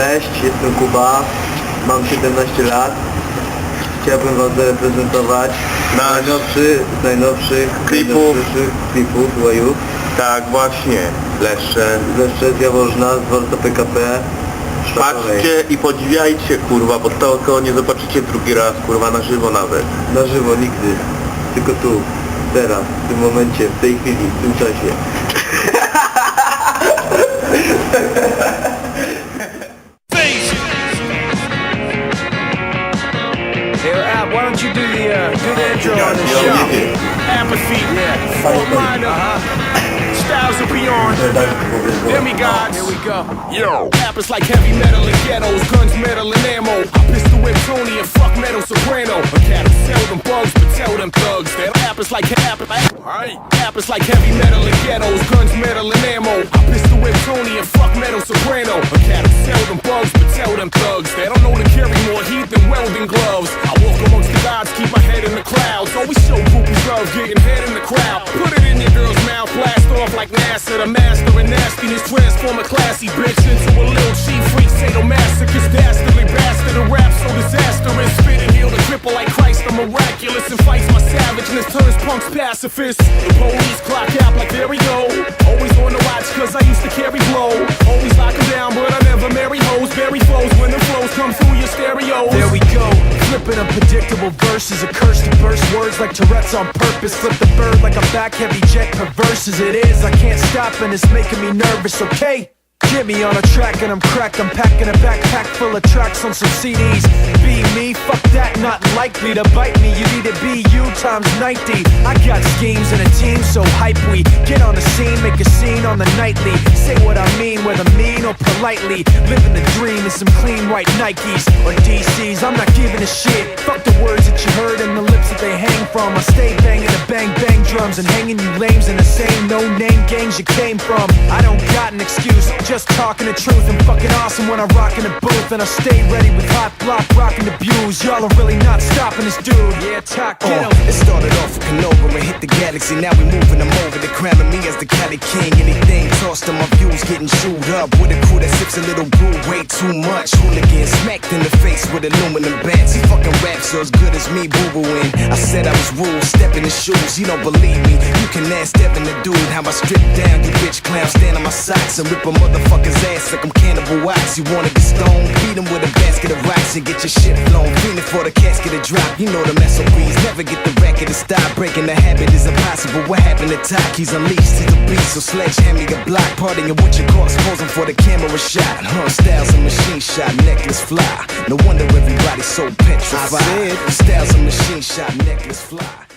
Cześć, jestem Kuba, mam 17 lat. Chciałbym Was zareprezentować Nasz- najnowszy z najnowszych Klipów. najnowszych klipów łajów. Tak, właśnie. Leszcze. Zresztą z Jaworzna, z PKP. Patrzcie i podziwiajcie, kurwa, bo to, to nie zobaczycie drugi raz, kurwa, na żywo nawet. Na żywo, nigdy. Tylko tu, teraz, w tym momencie, w tej chwili, w tym czasie. Do the intro on the Yo, show? get. Apathy, yeah. Fort Minor. Styles of Beyond, demigods. Here we go. Yo, rappers like heavy metal and ghettos, guns, metal and ammo. I pistol whip Tony and fuck metal soprano. A cat who sell them bugs, but tell them thugs that rappers like rappers, rappers like heavy metal and ghettos, guns, metal and more heat than welding gloves. I walk amongst the gods, keep my head in the clouds. Always show groupies love, getting head in the crowd. Put it in your girl's mouth, blast off like NASA. The master of nastiness, transform a classy bitch into a little cheap freak. Sadomasochist, dastardly bastard. A rap so disastrous. Spit and heal the cripple like Christ. I'm miraculous and fights my savageness. Turns punks pacifists. The police clock out like there we go. Always stereo. There we go. Flipping unpredictable verses. A curse to burst words like Tourette's on purpose. Flip the bird like a back heavy jet. Perverse as it is, I can't stop and it's making me nervous, okay? Get me on a track and I'm cracked. I'm packing a backpack full of tracks on some CDs. Be me, fuck that, not likely to bite me. You need to be you times 90. I got schemes and a team so hype we get on the scene, make a scene on the nightly. Say what I mean, whether mean or politely. Living the dream in some clean white Nikes or DCs. I'm not giving a shit. Fuck the words that you heard and the lips that they hang from. I stay banging the bang bang drums and hanging you lames in the same no name gangs you came from. I don't got an excuse, just talking the truth. I'm fucking awesome when I rock in the booth and I stay ready with hot block rocking the views. Y'all are really not stopping this dude. Yeah, talk, get oh. 'em. Galaxy. Now we moving them over. They crowning me as the Cali King. Anything tossed to my views getting chewed up. With a crew that sips a little brew way too much. Hooligan smacked in the face with aluminum bats. He fucking raps so as good as me boo booing. I said I was rude, step in the shoes. You don't believe me. You can ask Devin the dude how I strip down. You bitch clowns stand on my socks and rip a motherfucker's ass like I'm cannibal wax. You wanna get stoned? Beat him with a basket of rocks and get your shit blown. Fiending for the casket to drop. You know the mess SOBs never get the racket to stop. Breaking the habit is impossible. What happened to Doc? He's unleashed. He's a beast. So sledgehammer me a block. Partying with your cars, posing for the camera shot. Huh? Styles and machine shot, necklace fly. No wonder everybody's so petrified. I said- Styles and machine shot, necklace fly.